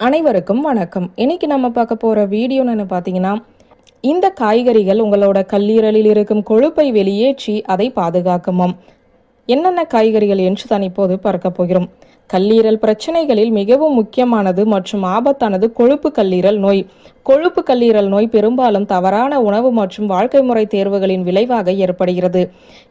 அனைவருக்கும் வணக்கம். இன்னைக்கு நம்ம பார்க்க போற வீடியோன்னு பார்த்தீங்கன்னா இந்த காய்கறிகள் உங்களோட கல்லீரலில் இருக்கும் கொழுப்பை வெளியேற்றி அதை பாதுகாக்குமாம். என்னென்ன காய்கறிகள் என்று தான் இப்போது பார்க்க போகிறோம். கல்லீரல் பிரச்சனைகளில் மிகவும் முக்கியமானது மற்றும் ஆபத்தானது கொழுப்பு கல்லீரல் நோய். கொழுப்பு கல்லீரல் நோய் பெரும்பாலும் தவறான உணவு மற்றும் வாழ்க்கை முறை தேர்வுகளின் விளைவாக ஏற்படுகிறது.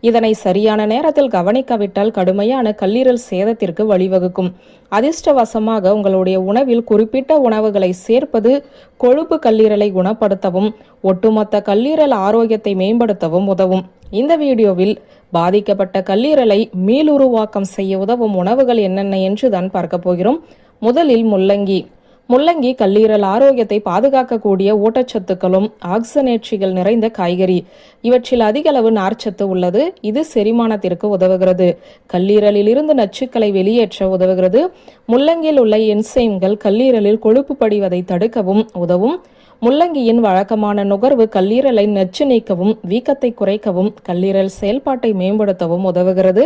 இதனை சரியான நேரத்தில் கவனிக்காவிட்டால் கடுமையான கல்லீரல் சேதத்திற்கு வழிவகுக்கும். அதிர்ஷ்டவசமாக உங்களுடைய உணவில் குறிப்பிட்ட உணவுகளை சேர்ப்பது கொழுப்பு கல்லீரலை குணப்படுத்தவும் ஒட்டுமொத்த கல்லீரல் ஆரோக்கியத்தை மேம்படுத்தவும் உதவும். இந்த வீடியோவில் பாதிக்கப்பட்ட கல்லீரலை மீளுருவாக்கம் செய்ய உதவும் உணவுகள் என்னென்ன என்றுதான் பார்க்க போகிறோம். முதலில் முள்ளங்கி. முள்ளங்கி கல்லீரல் ஆரோக்கியத்தை பாதுகாக்கக்கூடிய ஊட்டச்சத்துக்களும் ஆக்சனேற்றிகள் நிறைந்த காய்கறி. இவற்றில் அதிக அளவு நார்ச்சத்து உள்ளது. இது செரிமானத்திற்கு உதவுகிறது. கல்லீரலில் இருந்து நச்சுக்களை வெளியேற்ற உதவுகிறது. முள்ளங்கியில் உள்ள என்சைம்கள் கல்லீரலில் கொழுப்பு படிவதை தடுக்கவும் உதவும். முள்ளங்கியின் வழக்கமான நுகர்வு கல்லீரலை நச்சு நீக்கவும் வீக்கத்தை குறைக்கவும் கல்லீரல் செயல்பாட்டை மேம்படுத்தவும் உதவுகிறது.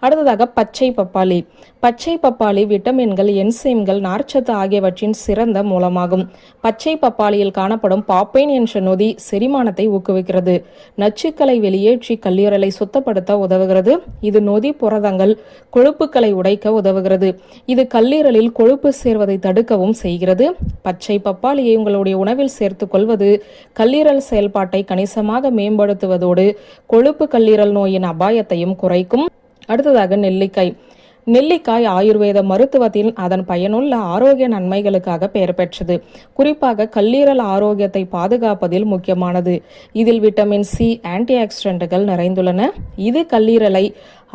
அடுத்ததாக பச்சை பப்பாளி. பச்சை பப்பாளி விட்டமின்கள் என்சைம்கள் நார்ச்சத்து ஆகியவற்றின் சிறந்த மூலமாகும். பச்சை பப்பாளியில் காணப்படும் பாப்பைன் என்ற நொதி செரிமானத்தை ஊக்குவிக்கிறது. நச்சுக்களை வெளியேற்றி கல்லீரலை சுத்தப்படுத்த உதவுகிறது. இது நொதி புரதங்கள் கொழுப்புக்களை உடைக்க உதவுகிறது. இது கல்லீரலில் கொழுப்பு சேர்வதை தடுக்கவும் செய்கிறது. பச்சை பப்பாளியை உங்களுடைய உணவில் சேர்த்து கொள்வது கல்லீரல் செயல்பாட்டை கணிசமாக மேம்படுத்துவதோடு கொழுப்பு கல்லீரல் நோயின் அபாயத்தையும் குறைக்கும். அடுத்ததாக நெல்லிக்காய். நெல்லிக்காய் ஆயுர்வேத மருத்துவத்தில் அதன் பயனுள்ள ஆரோக்கிய நன்மைகளுக்காக பெயர் பெற்றது. குறிப்பாக கல்லீரல் ஆரோக்கியத்தை பாதுகாப்பதில் முக்கியமானது. இதில் விட்டமின் சி ஆன்டி ஆக்சிடென்ட்கள் நிறைந்துள்ளன. இது கல்லீரலை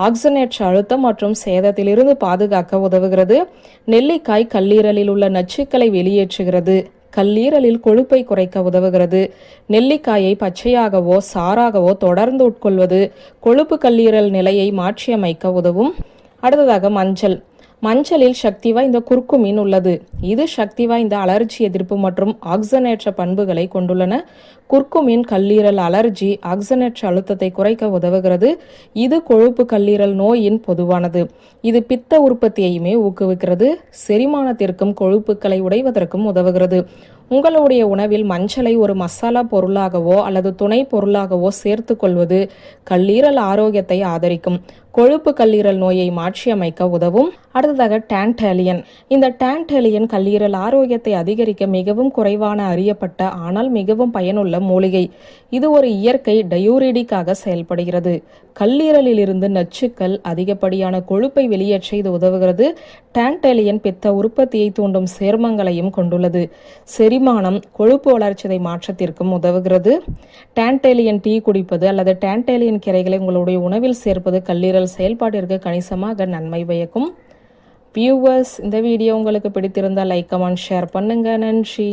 ஆக்சினேற்ற அழுத்தம் மற்றும் சேதத்திலிருந்து பாதுகாக்க உதவுகிறது. நெல்லிக்காய் கல்லீரலில் உள்ள நச்சுக்களை வெளியேற்றுகிறது. கல்லீரலில் கொழுப்பை குறைக்க உதவுகிறது. நெல்லிக்காயை பச்சையாகவோ சாராகவோ தொடர்ந்து உட்கொள்வது கொழுப்பு கல்லீரல் நிலையை மாற்றியமைக்க உதவும். அடுத்ததாக மஞ்சள். மஞ்சளில் சக்தி வாய்ந்த குர்குமின் உள்ளது. இது சக்தி வாய்ந்த அலர்ஜி எதிர்ப்பு மற்றும் ஆக்சனேற்ற பண்புகளை கொண்டுள்ளன. குர்குமின் கல்லீரல் அலர்ஜி ஆக்சனேற்ற அழுத்தத்தை குறைக்க உதவுகிறது. இது கொழுப்பு கல்லீரல் நோயின் பொதுவானது. இது பித்த உற்பத்தியையுமே ஊக்குவிக்கிறது. செரிமானத்திற்கும் கொழுப்புக்களை உடைவதற்கும் உதவுகிறது. உங்களுடைய உணவில் மஞ்சளை ஒரு மசாலா பொருளாகவோ அல்லது துணை பொருளாகவோ சேர்த்து கொள்வது கல்லீரல் ஆரோக்கியத்தை ஆதரிக்கும். கொழுப்பு கல்லீரல் நோயை மாற்றியமைக்க உதவும். அடுத்ததாக டான்டேலியன். இந்த டான்டேலியன் கல்லீரல் ஆரோக்கியத்தை அதிகரிக்க மிகவும் குறைவான அறியப்பட்ட ஆனால் மிகவும் பயனுள்ள மூலிகை. இது ஒரு இயற்கை டயூரிடிக்காக செயல்படுகிறது. கல்லீரலில் இருந்து நச்சுக்கள் அதிகப்படியான கொழுப்பை வெளியேற்ற இது உதவுகிறது. டான்டேலியன் பித்த உற்பத்தியை தூண்டும் சேர்மங்களையும் கொண்டுள்ளது. செரிமானம் கொழுப்பு வளர்ச்சிதை மாற்றத்திற்கும் உதவுகிறது. டேன்டேலியன் டீ குடிப்பது அல்லது டேன்டேலியன் கீரைகளை உங்களுடைய உணவில் சேர்ப்பது கல்லீரல் செயல்பாட்டிற்கு கணிசமாக நன்மை பயக்கும் வியூவர்ஸ் இந்த வீடியோ உங்களுக்கு பிடித்திருந்தால் லைக் கமெண்ட் ஷேர் பண்ணுங்கள் நன்றி.